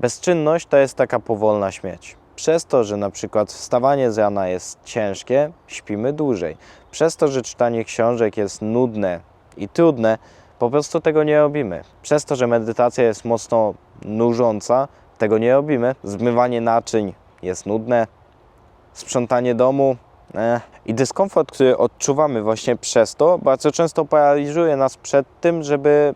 Bezczynność to jest taka powolna śmierć. Przez to, że na przykład wstawanie z rana jest ciężkie, śpimy dłużej. Przez to, że czytanie książek jest nudne i trudne, po prostu tego nie robimy. Przez to, że medytacja jest mocno nużąca, tego nie robimy. Zmywanie naczyń jest nudne, sprzątanie domu eh. i dyskomfort, który odczuwamy właśnie przez to, bardzo często paraliżuje nas przed tym, żeby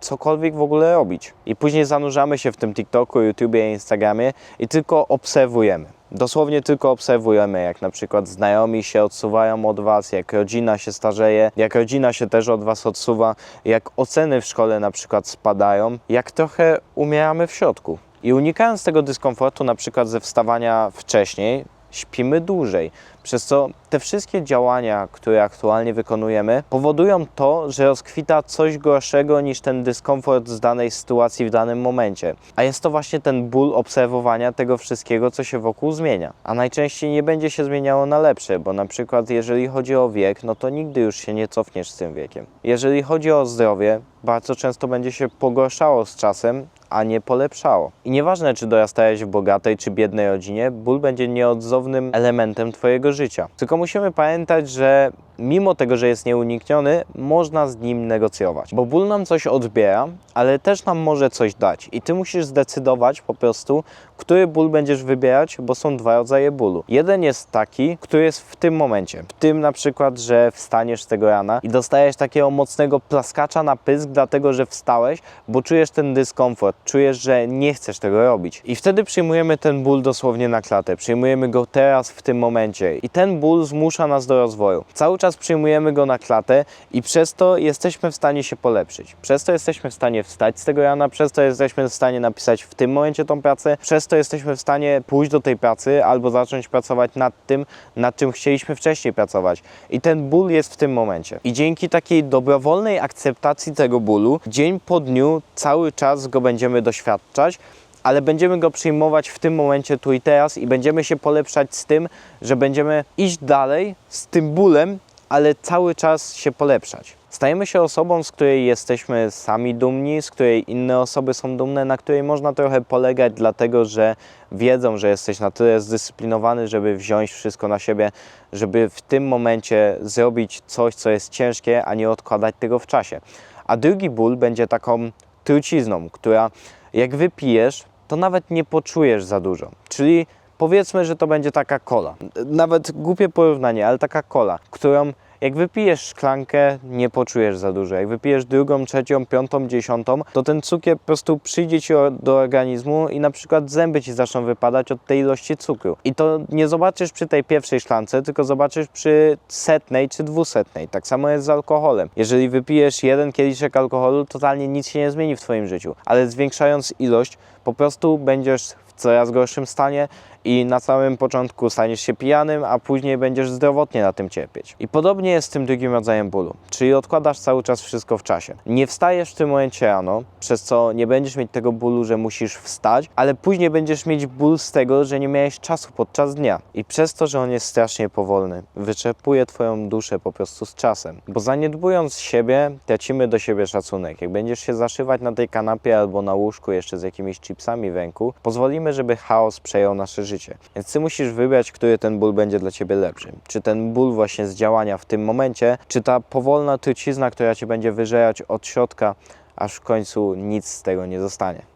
cokolwiek w ogóle robić. I później zanurzamy się w tym TikToku, YouTubie, Instagramie i tylko obserwujemy. Dosłownie tylko obserwujemy, jak na przykład znajomi się odsuwają od Was, jak rodzina się starzeje, jak rodzina się też od Was odsuwa, jak oceny w szkole na przykład spadają, jak trochę umieramy w środku. I unikając tego dyskomfortu, na przykład ze wstawania wcześniej, śpimy dłużej. Przez co te wszystkie działania, które aktualnie wykonujemy, powodują to, że rozkwita coś gorszego niż ten dyskomfort z danej sytuacji w danym momencie. A jest to właśnie ten ból obserwowania tego wszystkiego, co się wokół zmienia. A najczęściej nie będzie się zmieniało na lepsze, bo na przykład jeżeli chodzi o wiek, no to nigdy już się nie cofniesz z tym wiekiem. Jeżeli chodzi o zdrowie, bardzo często będzie się pogorszało z czasem, a nie polepszało. I nieważne, czy dorastałeś w bogatej czy biednej rodzinie, ból będzie nieodzownym elementem Twojego życia. Tylko musimy pamiętać, że mimo tego, że jest nieunikniony, można z nim negocjować. Bo ból nam coś odbiera, ale też nam może coś dać. I Ty musisz zdecydować po prostu, który ból będziesz wybierać, bo są dwa rodzaje bólu. Jeden jest taki, który jest w tym momencie. W tym na przykład, że wstaniesz z tego rana i dostajesz takiego mocnego plaskacza na pysk, dlatego że wstałeś, bo czujesz ten dyskomfort, czujesz, że nie chcesz tego robić. I wtedy przyjmujemy ten ból dosłownie na klatę. Przyjmujemy go teraz, w tym momencie. I ten ból zmusza nas do rozwoju. Cały czas przyjmujemy go na klatę i przez to jesteśmy w stanie się polepszyć. Przez to jesteśmy w stanie wstać z tego rana, przez to jesteśmy w stanie napisać w tym momencie tą pracę, przez to jesteśmy w stanie pójść do tej pracy albo zacząć pracować nad tym, nad czym chcieliśmy wcześniej pracować. I ten ból jest w tym momencie. I dzięki takiej dobrowolnej akceptacji tego bólu, dzień po dniu cały czas go będziemy doświadczać, ale będziemy go przyjmować w tym momencie tu i teraz i będziemy się polepszać z tym, że będziemy iść dalej z tym bólem, ale cały czas się polepszać. Stajemy się osobą, z której jesteśmy sami dumni, z której inne osoby są dumne, na której można trochę polegać, dlatego że wiedzą, że jesteś na tyle zdyscyplinowany, żeby wziąć wszystko na siebie, żeby w tym momencie zrobić coś, co jest ciężkie, a nie odkładać tego w czasie. A drugi ból będzie taką trucizną, która jak wypijesz, to nawet nie poczujesz za dużo. Czyli powiedzmy, że to będzie taka kola. Nawet głupie porównanie, ale taka kola, którą jak wypijesz szklankę, nie poczujesz za dużo. Jak wypijesz drugą, trzecią, piątą, dziesiątą, to ten cukier po prostu przyjdzie ci do organizmu i na przykład zęby ci zaczną wypadać od tej ilości cukru. I to nie zobaczysz przy tej pierwszej szklance, tylko zobaczysz przy setnej czy dwusetnej. Tak samo jest z alkoholem. Jeżeli wypijesz jeden kieliszek alkoholu, totalnie nic się nie zmieni w twoim życiu. Ale zwiększając ilość, po prostu będziesz w coraz gorszym stanie i na samym początku staniesz się pijanym, a później będziesz zdrowotnie na tym cierpieć. I podobnie jest z tym drugim rodzajem bólu, czyli odkładasz cały czas wszystko w czasie. Nie wstajesz w tym momencie rano, przez co nie będziesz mieć tego bólu, że musisz wstać, ale później będziesz mieć ból z tego, że nie miałeś czasu podczas dnia. I przez to, że on jest strasznie powolny, wyczerpuje twoją duszę po prostu z czasem. Bo zaniedbując siebie, tracimy do siebie szacunek. Jak będziesz się zaszywać na tej kanapie albo na łóżku jeszcze z jakimiś chipsami w ręku, pozwolimy, żeby chaos przejął nasze życie. Więc ty musisz wybrać, który ten ból będzie dla ciebie lepszy. Czy ten ból właśnie z działania w tym momencie, czy ta powolna trucizna, która cię będzie wyżerać od środka, aż w końcu nic z tego nie zostanie.